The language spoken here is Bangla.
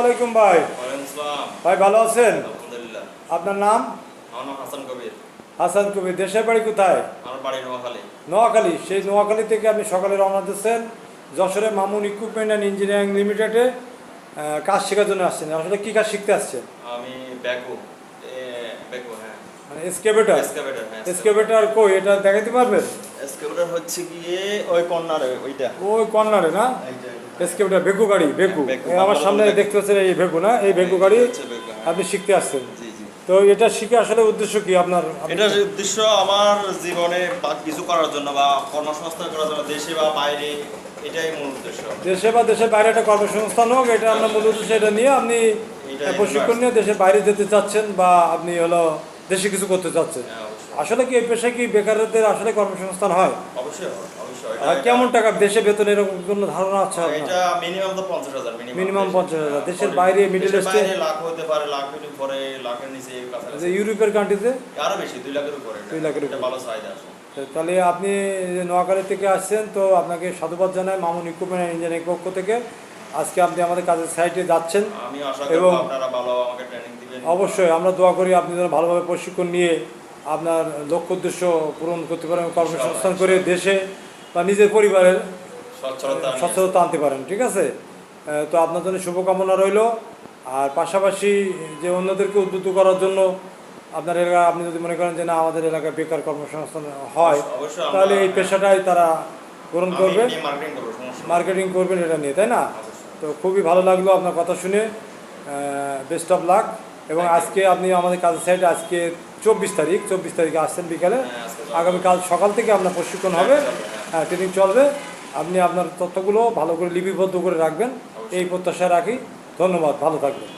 আলাইকুম ভাই। ভাই ভালো আছেন? আপনার নাম? হাসান কবির। হাসান কবির। দেশের বাড়ি কোথায়? আমার বাড়ি নোয়াখালী। নোয়াখালী। সেই নোয়াখালী থেকে আপনি সকালে রওনা দিচ্ছেন যশোরে মামুন ইকুইপমেন্ট অ্যান্ড ইঞ্জিনিয়ারিং লিমিটেডে কাজ শেখার জন্য আসছেন। আসলে কী কাজ শিখতে আসছেন? আমি ব্যাকু। ব্যাকু হ্যাঁ। মানে এসকেভেটার এসকাভেটর হ্যাঁ এসকেভেটার কই? এটা দেখাতে পারবেন? এসকাভেটর হচ্ছে গিয়ে ওই কর্নারে ওইটা। ওই কর্নারে না? গাড়ি হ্যাঁ, আমার সামনে দেখতে পাচ্ছেন এই না? এই ভেকু গাড়ি হ্যাঁ। আপনি শিখতে আসছেন। তো এটা শিখে আসলে উদ্দেশ্য কি আপনার? এটার উদ্দেশ্য আমার জীবনে কিছু করার জন্য বা কর্মসংস্থান করার জন্য দেশে বা বাইরে এটাই মূল উদ্দেশ্য। দেশে বা দেশের বাইরে একটা কর্মসংস্থান হোক এটা আপনার মূল উদ্দেশ্য এটা নিয়ে আপনি প্রশিক্ষণ নিয়ে দেশের বাইরে যেতে চাচ্ছেন বা আপনি হলো দেশে কিছু করতে চাচ্ছেন। হ্যাঁ। আসলে কি এই পেশায় কি বেকারদের আসলে কর্মসংস্থান হয়? অবশ্যই অবশ্যই কেমন টাকা দেশে বেতন এরকম কোনো ধারণা আছে এটা মিনিমাম তো পঞ্চাশ হাজার Minimum 50,000 দেশের বাইরে, East-এ? বাইরে লাখ হতে পারে লাখের উপরে লাখের নিচে এর কাছাকাছি। যে ইউরোপের কান্ট্রিতে আরও বেশি দুই লাখের উপরে। এটা। দুই লাখের এটা উপরে। ভালো চাহিদা আছে। তাহলে আপনি নোয়াখালী থেকে আসছেন তো আপনাকে সাধুবাদ জানাই মামুন ইকুইপমেন্ট ইঞ্জিনিয়ারিং পক্ষ থেকে। আজকে আপনি আমাদের কাজের সাইটে যাচ্ছেন। আমি আশা এবং- আপনারা ভালো আমাকে ট্রেনিং দিবেন। অবশ্যই আমরা দোয়া করি আপনি যেন ভালোভাবে প্রশিক্ষণ নিয়ে আপনার লক্ষ্য উদ্দেশ্য পূরণ করতে পারেন কর্মসংস্থান করে দেশে বা নিজের পরিবারের সচ্ছলতা আনতে। পারেন ঠিক আছে? তো আপনার জন্য শুভকামনা রইল। আর পাশাপাশি যে অন্যদেরকে উদ্বুদ্ধ করার জন্য আপনার এলাকা আপনি যদি মনে করেন যে না আমাদের এলাকায় বেকার কর্মসংস্থান হয় তাহলে এই পেশাটাই তারা গ্রহণ করব। মার্কেটিং করবেন এটা নিয়ে তাই না? তো খুবই ভালো লাগল আপনার কথা শুনে। বেস্ট অফ লাক এবং আজকে আপনি আমাদের কাজের সাইডে আজকে চব্বিশ তারিখ, চব্বিশ তারিখে আসছেন বিকালে। আগামীকাল সকাল থেকে আপনার প্রশিক্ষণ হবে। হ্যাঁ ট্রেনিং চলবে। আপনি আপনার তথ্যগুলো ভালো করে লিপিবদ্ধ করে রাখবেন। এই প্রত্যাশা রাখি। ধন্যবাদ, ভালো থাকবেন।